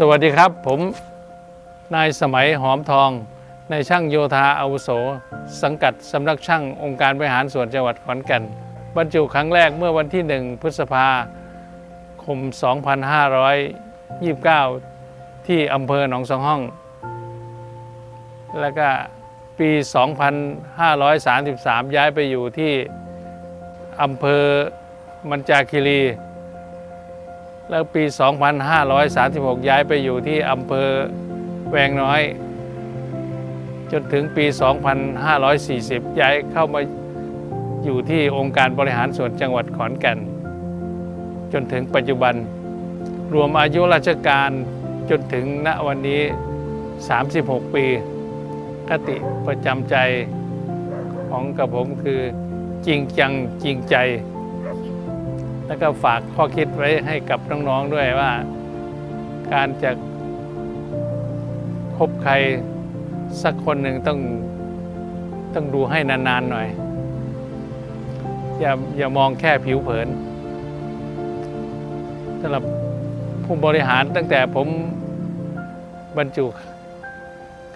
สวัสดีครับ ผมนายสมัยหอมทอง ในายช่างโยธาอาวุโส สังกัดสำนักช่างองค์การบริหารส่วนจังหวัดขอนแก่นบรรจุครั้งแรกเมื่อวันที่ 1 พฤษภาคม 2529 ที่อำเภอหนองสองห้อง แล้วก็ปี 2533 ย้ายไปอยู่ที่อำเภอมันจาคิรี แล้วปี 2536 ย้ายไปอยู่ที่อำเภอแวงน้อย จนถึงปี 2540 ย้ายเข้ามาอยู่ที่องค์การบริหารส่วนจังหวัดขอนแก่น จนถึงปัจจุบัน รวมอายุราชการจนถึงณวันนี้ 36 ปี คติประจำใจของกับผมคือจริงจังจริงใจ แล้วก็ฝากข้อคิดไว้ให้กับน้องๆด้วยว่า การจะคบใครสักคนหนึ่งต้องต้องดูให้นานๆหน่อย อย่าอย่ามองแค่ผิวเผินสำหรับผู้บริหารตั้งแต่ผมบรรจุ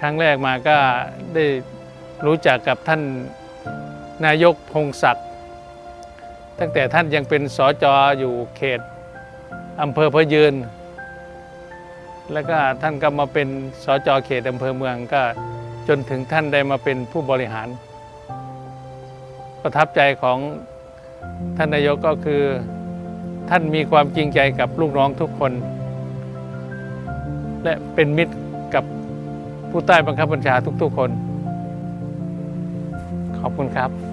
ครั้งแรกมาก็ได้รู้จักกับท่านนายกพงศักดิ์ ตั้งแต่ท่านยังเป็นสอจออยู่เขตอำเภอพะยืน แล้วก็ท่านก็มาเป็นสอจอเขตอำเภอเมืองก็จนถึงท่านได้มาเป็นผู้บริหาร ประทับใจของท่านนายกก็คือท่านมีความจริงใจกับลูกน้องทุกคน และเป็นมิตรกับผู้ใต้บังคับบัญชาทุกๆคน ขอบคุณครับ